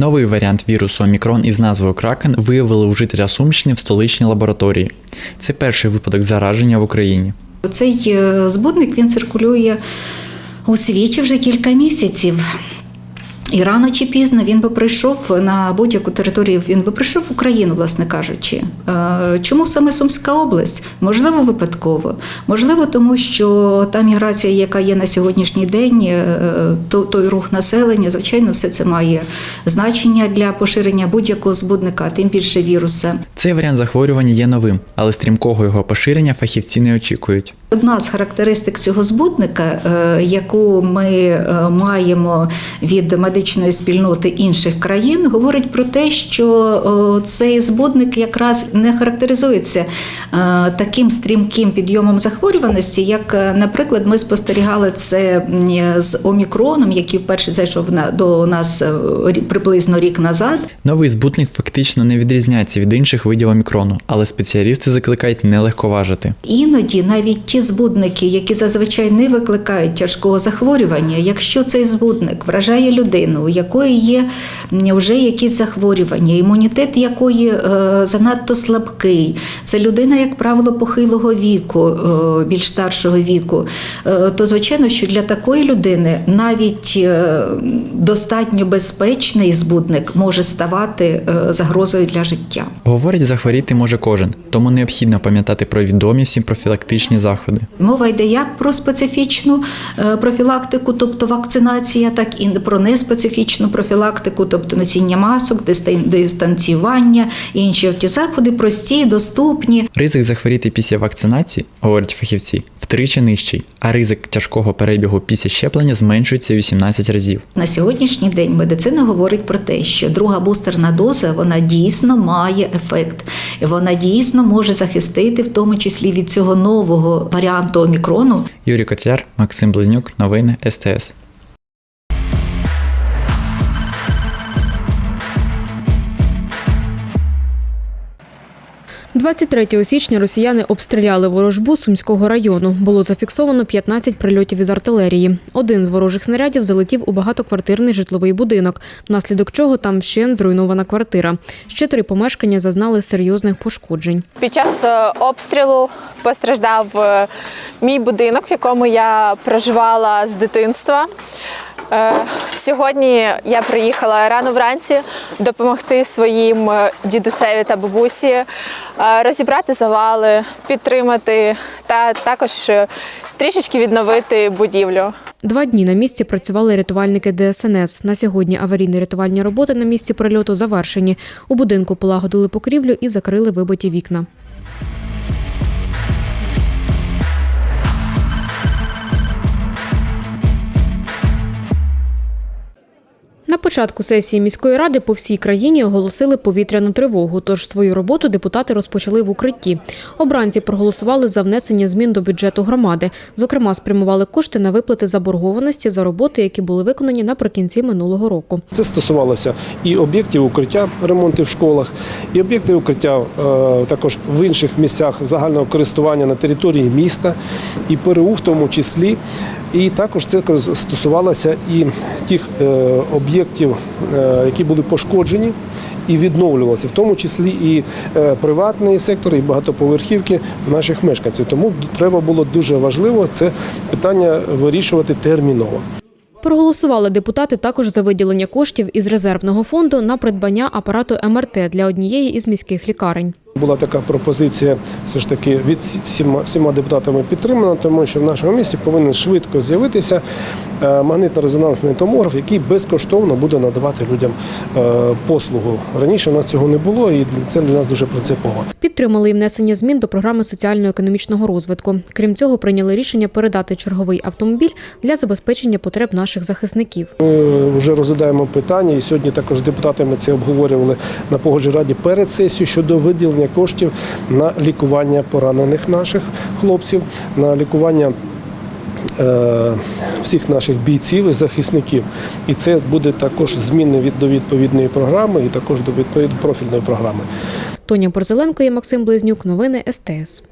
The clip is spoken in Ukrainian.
Новий варіант вірусу Омікрон із назвою Кракен виявили у жителя Сумщини в столичній лабораторії. Це перший випадок зараження в Україні. Цей е, збудник він циркулює у світі вже кілька місяців. І рано чи пізно він би прийшов на будь-яку територію, він би прийшов в Україну, власне кажучи. Е, Чому саме Сумська область? Можливо, випадково. Можливо, тому що та міграція, яка є на сьогоднішній день, е, той рух населення, звичайно, все це має значення для поширення будь-якого збудника, тим більше віруса. Цей варіант захворювання є новим, але стрімкого його поширення фахівці не очікують. Одна з характеристик цього збудника, е, яку ми маємо від медичної спільноти інших країн, говорить про те, що е, цей збудник якраз не характеризується е, таким стрімким підйомом захворюваності, як, е, наприклад, ми спостерігали це з омікроном, який вперше зайшов до нас приблизно рік назад. Новий збутник фактично не відрізняється від інших видів омікрону, але спеціалісти закликають не легковажити. Іноді навіть ті збудники, які зазвичай не викликають тяжкого захворювання, якщо цей збудник вражає людину, у якої є вже якісь захворювання, імунітет якої е, занадто слабкий, це людина, як правило, похилого віку, е, більш старшого віку, е, то звичайно, що для такої людини навіть достатньо безпечний збудник може ставати загрозою для життя. Говорять, захворіти може кожен, тому необхідно пам'ятати про відомі всім профілактичні заходи. Мова йде як про специфічну профілактику, тобто вакцинація, так і про неспецифічну профілактику, тобто носіння масок, дистан- дистанціювання, і інші ті заходи прості, доступні. Ризик захворіти після вакцинації, говорять фахівці, втричі нижчий, а ризик тяжкого перебігу після щеплення зменшується у 18 разів. На сьогоднішній день медицина говорить про те, що друга бустерна доза вона дійсно має ефект, вона дійсно може захистити, в тому числі від цього нового варіанту омікрону, Юрій Котляр, Максим Близнюк, новини СТС. 23 січня росіяни обстріляли ворожбу Сумського району. Було зафіксовано 15 прильотів із артилерії. Один з ворожих снарядів залетів у багатоквартирний житловий будинок, внаслідок чого там ще зруйнована квартира. Ще три помешкання зазнали серйозних пошкоджень. Під час е, обстрілу постраждав е, мій будинок, в якому я проживала з дитинства. Е, Сьогодні я приїхала рано вранці допомогти своїм е, дідусеві та бабусі е, розібрати завали, підтримати та також трішечки відновити будівлю. Два дні на місці працювали рятувальники ДСНС. На сьогодні аварійно-рятувальні роботи на місці прильоту завершені. У будинку полагодили покрівлю і закрили вибиті вікна. Початку сесії міської ради по всій країні оголосили повітряну тривогу. Тож свою роботу депутати розпочали в укритті. Обранці проголосували за внесення змін до бюджету громади. Зокрема, спрямували кошти на виплати заборгованості за роботи, які були виконані наприкінці минулого року. Це стосувалося і об'єктів укриття, ремонтів в школах, і об'єктів укриття е, також в інших місцях загального користування на території міста, і ПРУ в тому числі. І також це стосувалося і тих е, об'єктів, е, які були пошкоджені і відновлювалися, в тому числі і е, приватний сектор, і багатоповерхівки наших мешканців. Тому треба було дуже важливо це питання вирішувати терміново. Проголосували депутати також за виділення коштів із резервного фонду на придбання апарату МРТ для однієї із міських лікарень. Була така пропозиція все ж таки від всіма, всіма депутатами підтримана, тому що в нашому місті повинен швидко з'явитися е, магнитно-резонансний томограф, який безкоштовно буде надавати людям е, послугу. Раніше у нас цього не було, і це для нас дуже принципово. Підтримали і внесення змін до програми соціально-економічного розвитку. Крім цього, прийняли рішення передати черговий автомобіль для забезпечення потреб наших захисників. Ми вже розглядаємо питання, і сьогодні також з депутатами це обговорювали на погоджій раді перед сесією щодо виділення коштів на лікування поранених наших хлопців, на лікування. е, Всіх наших бійців і захисників, і це буде також зміни від до відповідної програми, і також до відповідної профільної програми. Тоня Борзеленко і Максим Близнюк. Новини СТС.